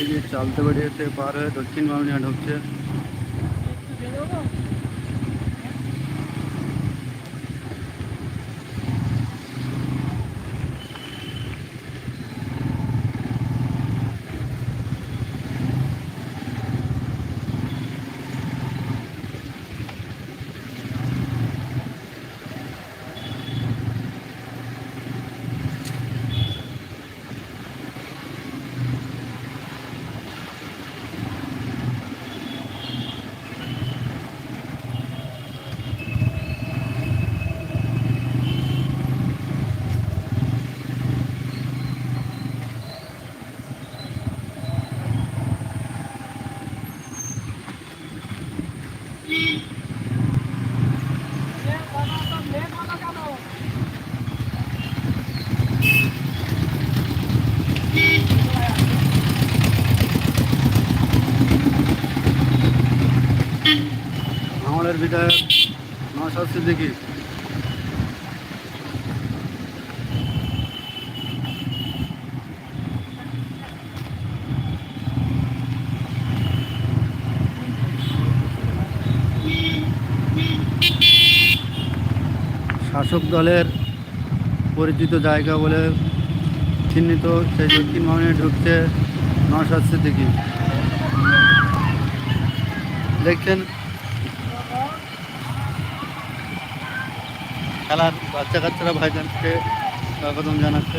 থেকে চালতে বেরিয়েছে পার হয়ে দক্ষিণ বামনিয়া ঢুকছে। আমাদের বিধায়ক নশাদ সিদ্দিকি শাসক দলের পরিচিত জায়গা বলে চিহ্নিত সেই দক্ষিণ ভবনে ঢুকছে নশাদ সিদ্দিকি দেখছেন বাচ্চা কাচ্চারা ভাইজানকে স্বাগতম জানাচ্ছে।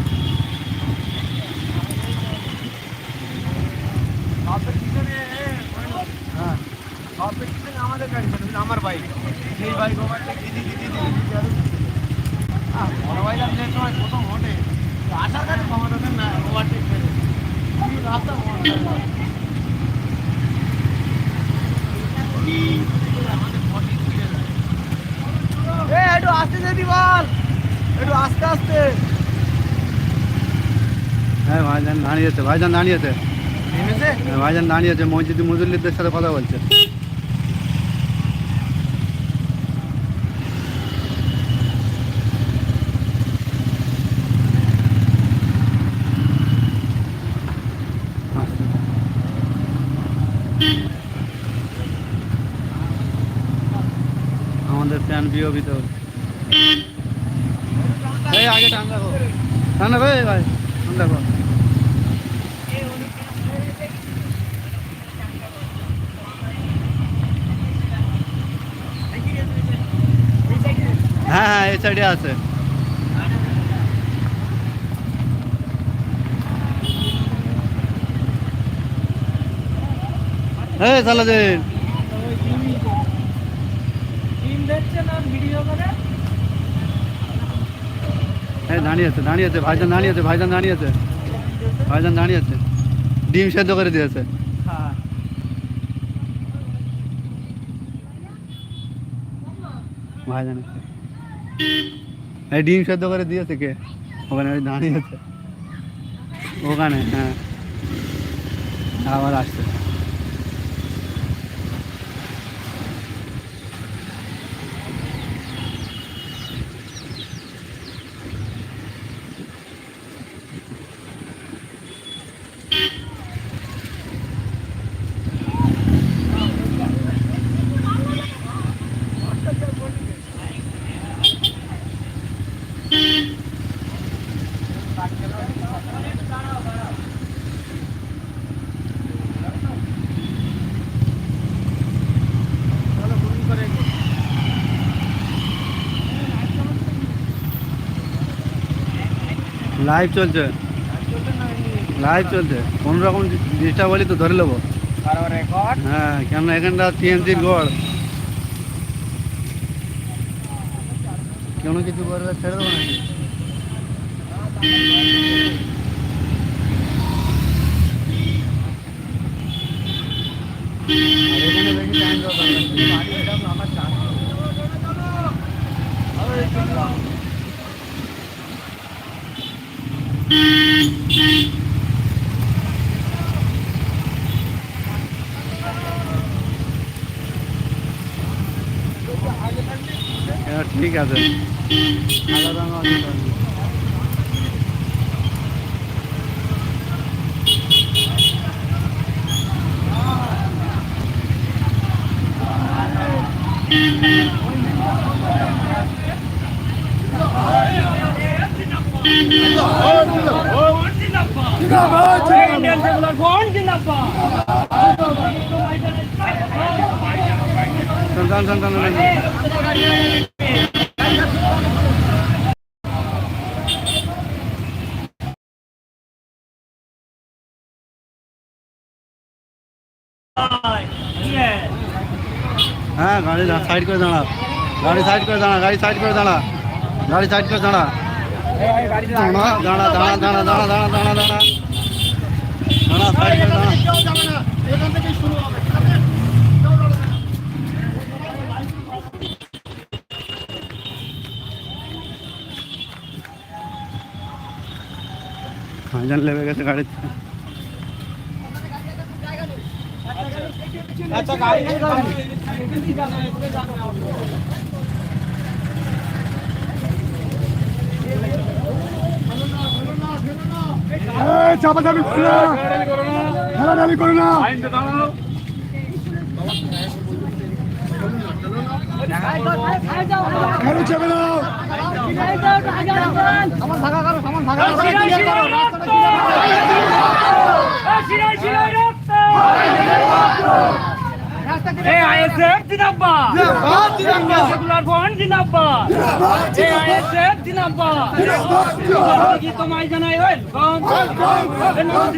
হ্যাঁ আমাদের গাড়ি ছিল আমার বাইক সেই বাইক ওভারটেক দিদি দিদি দিদি দিদি আর হ্যাঁ বড় বাইক আমি যে সময় প্রথম ওঠে তো আসার কাছে ক্ষমতা দেন না ওভারটেক করে কি রাস্তা একটু আস্তে যেতি বল একটু আস্তে আস্তে হ্যাঁ ভাইজান দাঁড়িয়েছে ভাইজান দাঁড়িয়েছে। হ্যাঁ, ভাইজান দাঁড়িয়েছে মসজিদি মুজল্লিদের সাথে কথা বলছে। আমাদের ভিতর এই আগে টান রাখো টান রাখো ভাই টান রাখো হ্যাঁ হ্যাঁ এই সাইডে আছে। আছে দাঁড়িয়ে আছে, ভাইজান আছে, ভাইজান দাঁড়িয়ে আছে। আছে। ডিম সেদ্ধ করে দিয়েছে। ভাইজান আছে। ডিম সেদ্ধ করে দিয়েছে কে? ওখানে ওই দাঁড়িয়ে আছে। ওখানে হ্যাঁ। আবার আসছে। লাইভ চলছে। লাইভ চলছে। কোনো রকম ডিস্টার্ব হলে তো ধরে নেব। হ্যাঁ কেন এখানটা টিএমসির গড় কেন কিছু করবে ছেড়ে দেবো নাকি। আমার চাষ ঠিক আছে হ্যাঁ গাড়ি সাইড করে দাঁড়া। গাড়ি সাইড করে দাঁড়া, গাড়ি সাইড করে দাঁড়া। গাড়ি সাইড করে দাঁড়া। দাঁড়া দাঁড়া দাঁড়া দাঁড়া দাঁড়া দাঁড়া দাঁড়া দাঁড়া দাঁড়া সাইড করে দাঁড়া হাজার লেবে গেছে গাড়িতে আচ্ছা গাড়ি চাপাচাপি করো না ঠেলাঠালি করো না। খেলে আমার ভাগা করো আমার ভাগা করো দিনাব্বা সেকুলার ভবন দিনাব্বা এআইএসএফ দিনাব্বা কি তোমায় জানাই হইল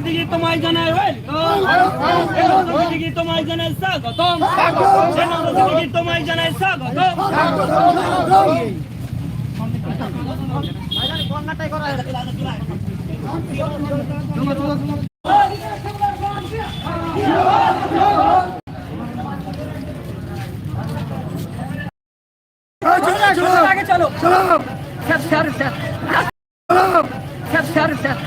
কি তোমায় জানাই হইল কি তোমায় জানাই স্বাগতম। কি তোমায় জানাই স্বাগতম। কন্যাটাই আগে চলো। চলো। Sir sir sir. স্যার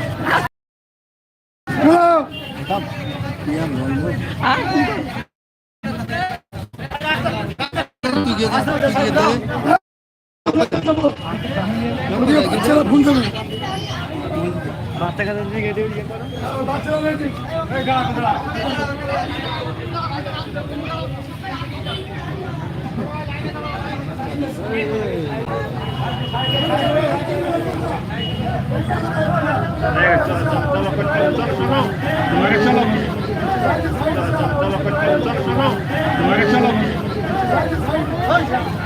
চলো চলো চলো চলো চলো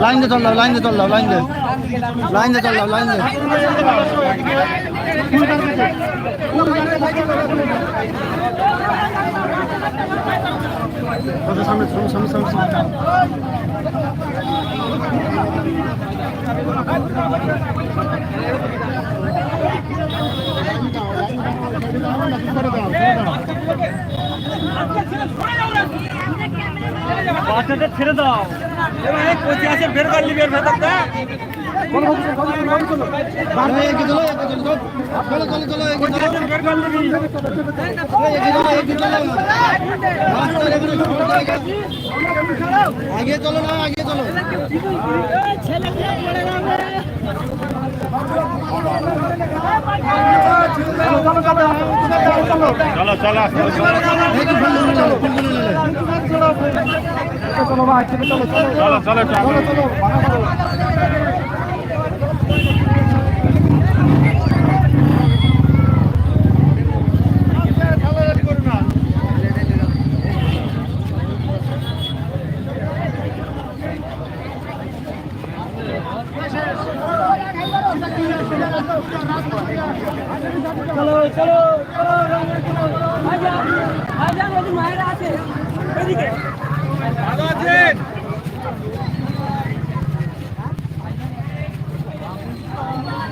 Line line line line line আচ্ছা, সামনে সামনে সামনে সামনে। বাচ্চাটা ছেড়ে দাও। কোচি আছে বের করলি বের ভেতরটা। এগিয়ে চলো এগিয়ে চলো চলো চলো চলো চলো চলো চলো রাস্তার এখানে সরু জায়গা। আগে চলো না আগে চলো একটু ফুলগুলো নিয়ে নাও, ফুলগুলো নিয়ে নাও। চলো চলো মায়েরা আছে এদিকে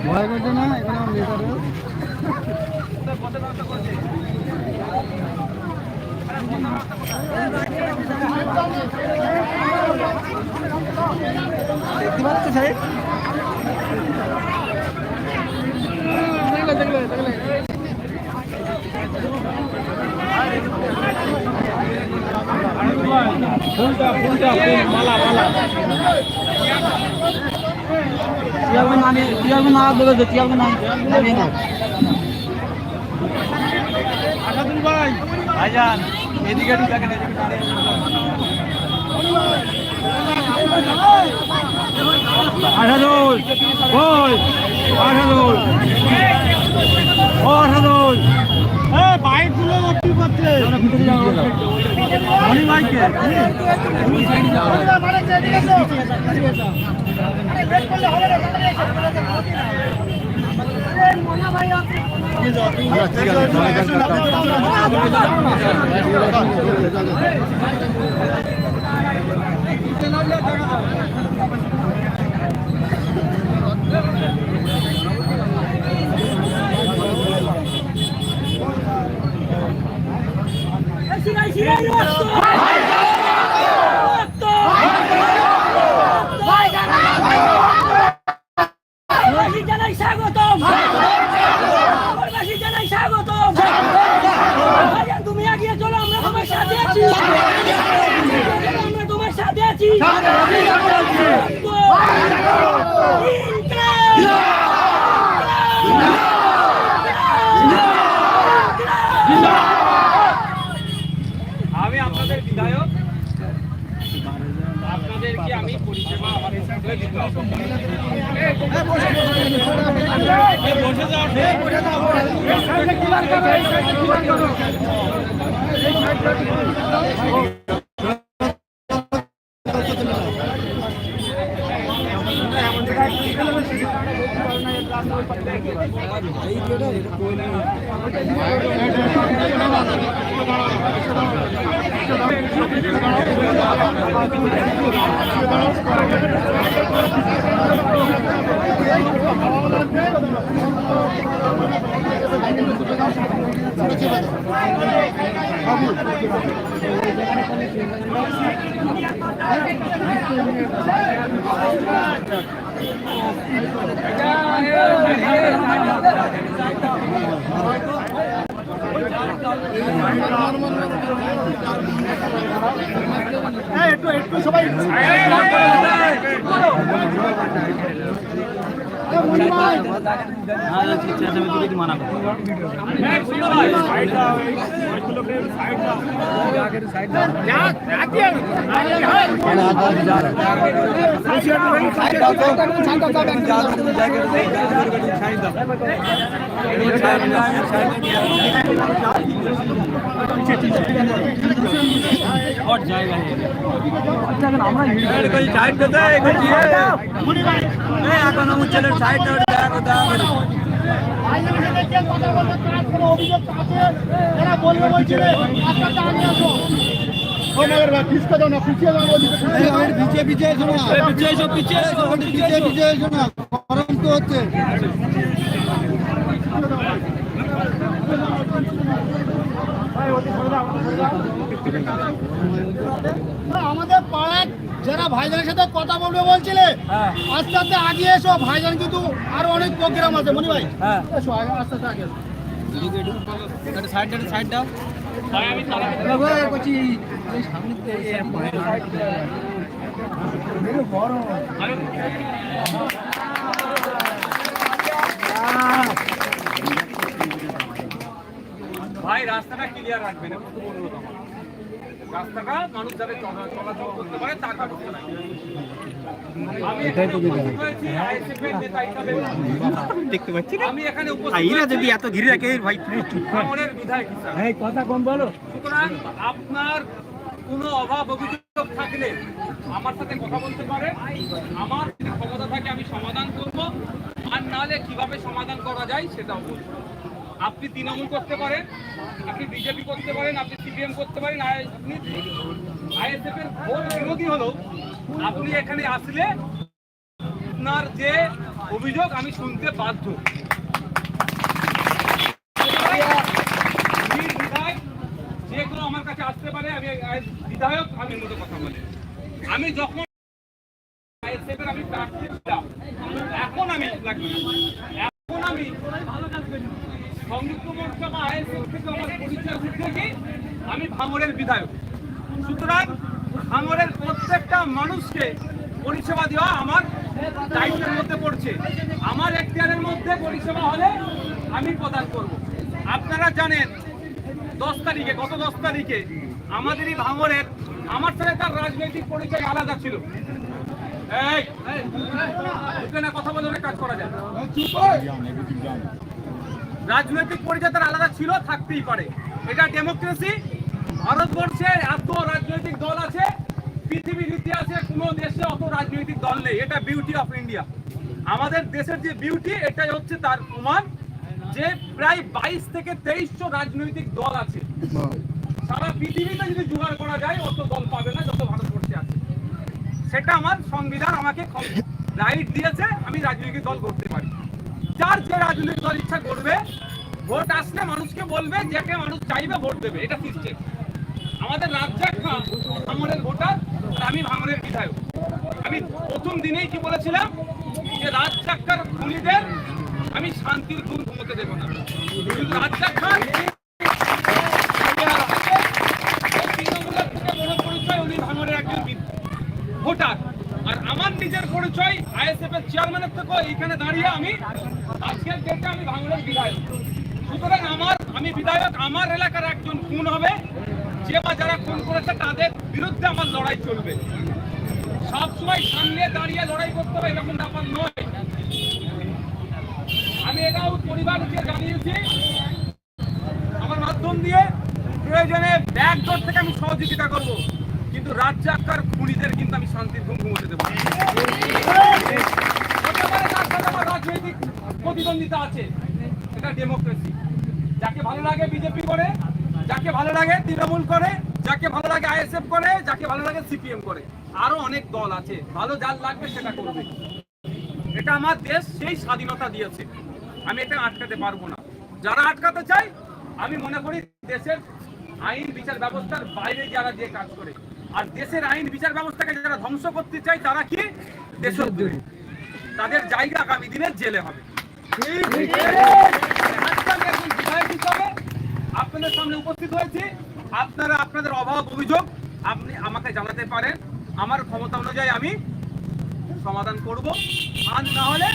ভয় করছে না এখানে আমার নেতা রয়েছে। দেখতে পাচ্ছ সাহেব টিয়াগো নামে টিয়াগো না বলে দে টিয়াগো নাম ভাইজান এদিকে একটু দেখেন এদিকে। আঠারোল বল আঠারোল আঠারোল বাইকগুলো কি করছে? 返しい আমি পিছিয়ে পিছিয়ে এসো না পিছিয়ে এসো পিছিয়ে এসো পিছিয়ে পিছিয়ে এসো না গরম তো হচ্ছে আমাদের পাড়ার যারা ভাইজানের সাথে কথা বলবে বলছিলে আস্তে আস্তে আগে এসো ভাইজান কিন্তু আরও অনেক প্রোগ্রাম আছে মনি ভাই। এসো আস্তে আস্তে আগে এসো। ভাই ক্লিয়ার রাখবেন খুব অনুরোধ আমার। রাস্তাটা মানুষ যাতে চলা- চলাচল করতে পারে তার ব্যবস্থা রাখবেন। আমি এখানে যদি এত ঘিরে রাখে ভাই বিধায়ক কথা কম বলো। সুতরাং আপনার কোনো অভাব অভিযোগ থাকলে আমার সাথে কথা বলতে পারে। আমার যদি ক্ষমতা থাকে আমি সমাধান করব। আর নাহলে কীভাবে সমাধান করা যায় সেটাও বলব আপনি তৃণমূল করতে পারেন, আপনি বিজেপি করতে পারেন, আপনি সিপিএম করতে পারেন আপনি আইএসএফ এর ভোট বিরোধী হলেও আপনি এখানে আসলে আপনার যে অভিযোগ আমি শুনতে বাধ্য আমার কাছে আসতে পারে, আমি বিধায়ক, আমি মধ্যে কথা বলি আমি যখন আমি প্রার্থী। এখন আমি আমি ভাঙড়ের বিধায়ক সুতরাং ভাঙড়ের প্রত্যেকটা মানুষকে পরিষেবা দেওয়া আমার দায়িত্বের মধ্যে পড়ছে আমার এখতিয়ারের মধ্যে পরিষেবা হলে আমি প্রদান করব আপনারা জানেন দশ তারিখে গত দশ তারিখে আমাদেরই ভাঙড়ের আমার সাথে তার রাজনৈতিক পরিচয় আলাদা ছিল কথা বলে কাজ করা যায় রাজনৈতিক পরিচয় তার আলাদা ছিল, থাকতেই পারে। এটা ডেমোক্রেসি ভারতবর্ষে এত রাজনৈতিক দল আছে, পৃথিবীর ইতিহাসে কোনো দেশে অত রাজনৈতিক দল নেই। এটা বিউটি অফ ইন্ডিয়া আমাদের দেশের যে বিউটি এটাই হচ্ছে তার প্রমাণ যে প্রায় বাইশ থেকে তেইশশো রাজনৈতিক দল আছে। সারা পৃথিবীতে যদি জোগাড় করা যায়, অত দল পাবে না যত ভারতবর্ষে আছে। সেটা আমার সংবিধান আমাকে রাইট দিয়েছে, আমি রাজনৈতিক দল করতে পারি। যার যে রাজনৈতিক দল ইচ্ছা করবে, ভোট আসলে মানুষকে বলবে যাকে মানুষ চাইবে ভোট দেবে, এটা সিস্টেম আমাদের রাজ্জাক খান ভাঙড়ের ভোটার আমি ভাঙড়ের বিধায়ক। আমি প্রথম দিনেই কি বলেছিলাম যে রাজ্জাকার খুনিদের আমি শান্তির ঘুম ঘুমোতে দেবো না। কিন্তু উনি ভাঙড়ের একজন ভোটার। আমার পরিচয় আইএসএফ এর চেয়ারম্যানের থেকে এখানে দাঁড়িয়ে আমি আজকের ডেটে আমি ভাঙড়ের বিধায়ক। সুতরাং আমার, আমি বিধায়ক, আমার এলাকার একজন খুন হবে। যে বা যারা খুন করেছে তাদের বিরুদ্ধে আমার লড়াই চলবে। সবসময় সামনে দাঁড়িয়ে লড়াই করতে হবে, এরকম ব্যাপার নয়। আমি এটাও পরিবারকে জানিয়েছি। আমার মাধ্যম দিয়ে প্রয়োজনে ব্যাগ থেকে আমি সহযোগিতা করব। কিন্তু রাজ্জাকার খুনিদের কিন্তু আমি শান্তির ঘুম ঘুমোতে দেবো। রাজনৈতিক প্রতিদ্বন্দ্বিতা আছে। এটা ডেমোক্রেসি যাকে ভালো লাগে বিজেপি করে, যাকে ভালো লাগে তৃণমূল করে, যাকে ভালো লাগে আইএসএফ করে, যাকে ভালো লাগে সিপিএম করে। আরও অনেক দল আছে। ভালো যার লাগবে সেটা করবে। এটা আমার দেশ সেই স্বাধীনতা দিয়েছে। আমি এটা আটকাতে পারব না। যারা আটকাতে চাই আমি মনে করি দেশের আইন বিচার ব্যবস্থার বাইরে যারা যে কাজ করে আর দেশের আইন বিচার ব্যবস্থাকে যারা ধ্বংস করতে চায় তারা কি? দেশদ্রোহী তাদের জায়গা আগামী দিনে জেলে হবে। আপনাদের সামনে উপস্থিত হয়েছি। আপনারা আপনাদের অভাব অভিযোগ আপনি আমাকে জানাতে পারেন। আমার ক্ষমতা অনুযায়ী আমি সমাধান করব। আর না হলে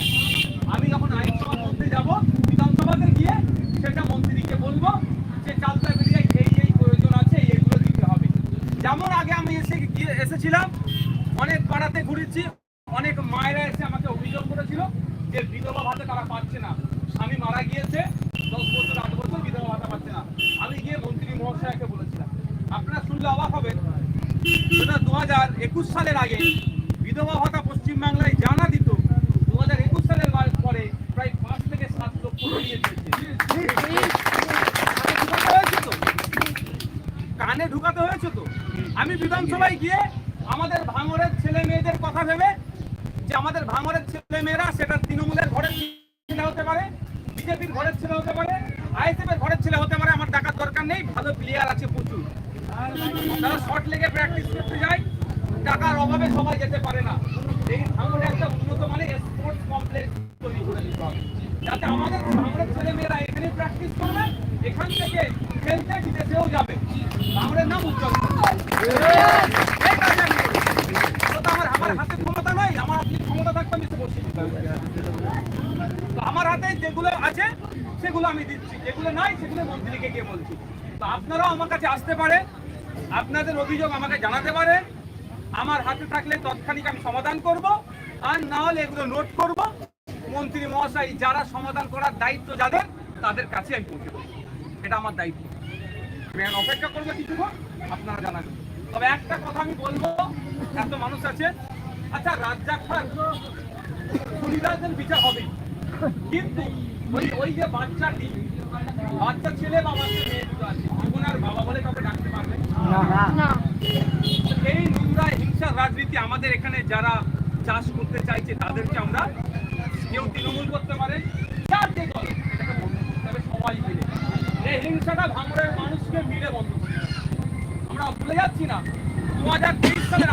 আমি যখন আইনসভার মধ্যে যাব বিধানসভাতে গিয়ে সেটা মন্ত্রীকে বলব যে চালতা বেরিয়ে এই এই প্রয়োজন আছে এইগুলো দিতে হবে যেমন আগে আমি এসে গিয়ে এসেছিলাম। অনেক পাড়াতে ঘুরেছি। অনেক মায়েরা এসে আমাকে অভিযোগ করেছিল যে বিধবা ভাতা তারা পাচ্ছে না। স্বামী মারা গিয়েছে, দশ বছর, আট বছর বিধবা ভাতা পাচ্ছে না। আমি গিয়ে মন্ত্রী মহাশয়কে বলেছিলাম। আপনারা শুনলে অবাক হবেন। সেটা দু হাজার একুশ সালের আগে বিধবা ভাতা পশ্চিমবাংলায় জানা দিত দু হাজার একুশ সালের পরে প্রায় পাঁচ থেকে সাত লক্ষ দিয়েছে কানে ঢুকাতে হয়েছে তো? কানে ঢুকাতে হয়েছে তো আমি বিধানসভায় গিয়ে আমাদের ভাঙরের ছেলে মেয়েদের কথা ভেবে যে আমাদের ভাঙরের ছেলে মেয়েরা সেটা তৃণমূলের ঘরের ছেলে হতে পারে, বিজেপির ঘরের ছেলে হতে পারে আইএসএফ এর ঘরের ছেলে হতে পারে, আমার টাকার দরকার নেই, ভালো প্লেয়ার আছে প্রচুর। তারা শর্ট লেগে প্র্যাকটিস করতে যায়, টাকার অভাবে সবাই যেতে পারে না। এই ভাঙড়ে একটা উন্নত মানের স্পোর্টস কমপ্লেক্স তৈরি করে দিতে হবে। যাতে আমাদের ভাঙরের ছেলে মেয়েরা এখানে প্র্যাকটিস করবে এখান থেকে খেলতে বিদেশেও যাবে। ভাঙড়ের নাম উজ্জ্বল। আমার হাতে ক্ষমতা নয় আমার আপনি ক্ষমতা থাকতে আমি। তো আমার হাতে যেগুলো আছে সেগুলো আমি দিচ্ছি। যেগুলো নাই সেগুলো মন্ত্রীকে গিয়ে বলছি। তো আপনারাও আমার কাছে আসতে পারে আপনাদের অভিযোগ আমাকে জানাতে পারে। আমার হাতে থাকলে তৎক্ষণিক আমি সমাধান করব আর না হলে এগুলো নোট করব। মন্ত্রী মহাশয় যারা সমাধান করার দায়িত্ব যাদের তাদের কাছে আমি পৌঁছে দেবো। এটা আমার দায়িত্ব। এখন অপেক্ষা করব কিছুক্ষণ আপনারা জানাবেন। তবে একটা কথা আমি বলব এত মানুষ আছে। আচ্ছা রাজ্জাক খান বিচার হবে। কিন্তু ওই ওই যে বাচ্চাটি বাচ্চা ছেলে বা বাচ্চা মেয়ে দুটো আছে ওনার বাবা বলে কাউকে ডাকতে পারবে এই নোংরা হিংসার রাজনীতি আমাদের এখানে যারা চাষ করতে চাইছে তাদেরকে আমরা কেউ তৃণমূল করতে পারে যার যে দল। এটাকে বন্ধ করতে হবে সবাই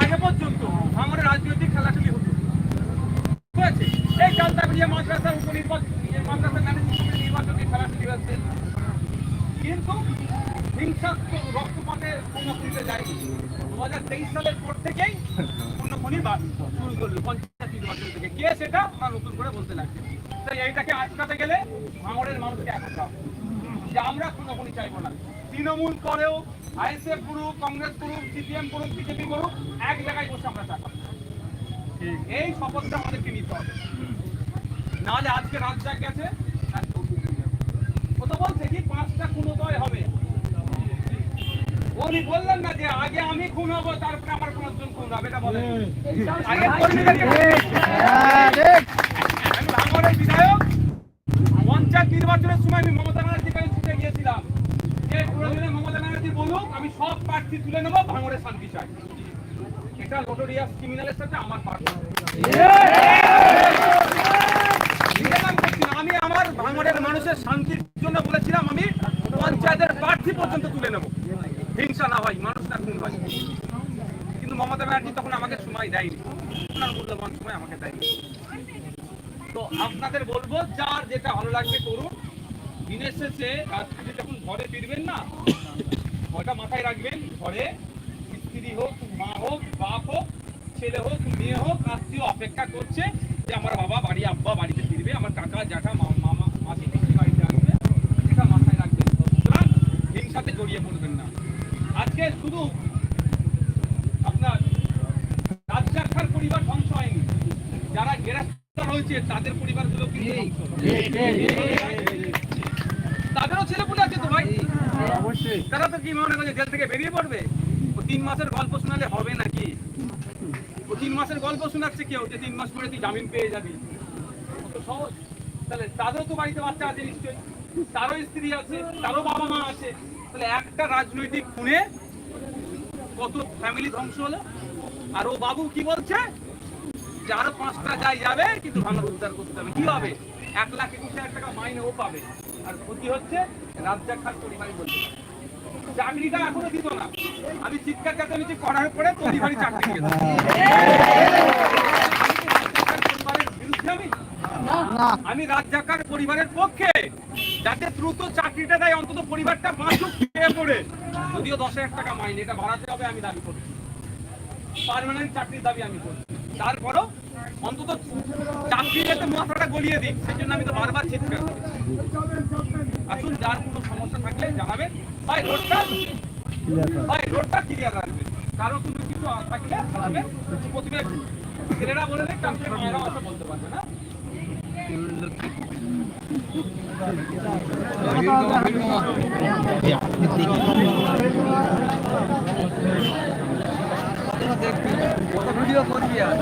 আগে পর্যন্ত ভাঙড়ের রাজনৈতিক খেলাখেলি মাদ্রাসার উপনির্বাচন কিন্তু হিংসাত্মক রক্তপাতে কোনো খুঁজে যায়নি দু তেইশ সালের পর থেকেই বাদ শুরু করল পঞ্চায়েত নির্বাচন থেকে। কে সেটা আমরা নতুন করে বলতে লাগছে তাই এইটাকে আটকাতে গেলে ভাঙড়ের হবে। যে আমরা খুনোখুনি চাইব না। তৃণমূল করেও আইএসএফ করুক, কংগ্রেস করুক, সিপিএম করুক, বিজেপি করুক, এক জায়গায় বসে আমরা চাকাবো এই শপথটা আমাদেরকে নিতে হবে। নাহলে আজকে রাত জাগ গেছে তো বলছে কি, পাঁচটা খুনোদয় হবে। উনি বললেন না যে আগে আমি খুন হব, তারপরে আমার পাঁচজন খুন হবে, এটা বলেন। বিধায়ক। পঞ্চায়েত নির্বাচনের সময় আমি মমতা ব্যানার্জির কাছে ছুটে গিয়েছিলাম যে প্রয়োজনে মমতা ব্যানার্জি বলুক আমি সব প্রার্থী তুলে নেব ভাঙড়ের শান্তি চাই। এটা লোটোরিয়াস ক্রিমিনালের সাথে আমার আমি আমার ভাঙড়ের মানুষের শান্তির জন্য বলেছিলাম, আমি পঞ্চায়েতের প্রার্থী পর্যন্ত তুলে নেব। হিংসা না হয়, মানুষ না খুন হয়। কিন্তু মমতা ব্যানার্জি তখন আমাকে সময় দেয়নি। ওনার মূল্যবান সময় আমাকে দেয়নি। তো আপনাদের বলব, যার যেটা ভালো লাগবে করুন। দিনের শেষে রাত্রিতে যখন ঘরে ফিরবেন না ওটা মাথায় রাখবেন ঘরে স্ত্রী হোক মা হোক বাপ হোক ছেলে হোক মেয়ে হোক আত্মীয় অপেক্ষা করছে যে আমার বাবা বাড়ি আব্বা বাড়িতে ফিরবে আমার কাকা জ্যাঠা মামা মাসি পিসি বাড়িতে আসবে এটা মাথায় রাখবেন সুতরাং হিংসাতে জড়িয়ে পড়বেন না আজকে শুধু আপনার রাজ্জাক পরিবার ধ্বংস হয়নি যারা গ্রেফতার হয়েছে তাদের পরিবারগুলো কিন্তু ধ্বংস হলো। তাদেরও ছেলে পুলে আছে তো ভাই তারা তো কি মনে করে জেল থেকে বেরিয়ে পড়বে? ও তিন মাসের গল্প শোনালে হবে নাকি? ও তিন মাসের গল্প শোনাচ্ছে কেউ, যে তিন মাস পরে তুই জামিন পেয়ে যাবি। তাহলে তাদেরও তো বাড়িতে বাচ্চা আছে নিশ্চয়ই। তারও স্ত্রী আছে, তারও বাবা মা আছে। তাহলে একটা রাজনৈতিক খুনে কত ফ্যামিলি ধ্বংস হলো? আর ও বাবু কি বলছে? যে আরও পাঁচটা যাই যাবে, কিন্তু ভাঙা উদ্ধার করতে হবে। কি হবে? এক লাখ একুশ হাজার টাকা মাইনে ও পাবে। আর ক্ষতি হচ্ছে রাজ্জাক খান পরিবারই বলছে চাকরিটা এখনও দিত না। আমি চিৎকার চেঁচামেচি করার পরে তৈরি বাড়ি চাকরি পরিবারের পক্ষে, যাতে দ্রুত চাকরিটা দেয়, অন্তত পরিবারটা বাঁচুক, খেয়ে পড়ে। যদিও দশ হাজার টাকা মাইনে, এটা বাড়াতে হবে, আমি দাবি করি। পার্মানেন্ট চাকরির দাবি আমি করি। তারপরও অন্তত চাকরি যাতে মাথাটা গলিয়ে দিই সেই জন্য আমি তো বারবার চিৎকার করি। আসুন, যার কোনো সমস্যা থাকলে জানাবেন। ভাই, রোডটা? ভাই, রোডটা ক্লিয়ার রাখবে। কারও কোনো কিছু থাকলে খারাপে প্রতিমে ছেলেরা বলে দেয় কালকে মেয়েরা কথা বলতে পারবে না। ভিডিও করবি আর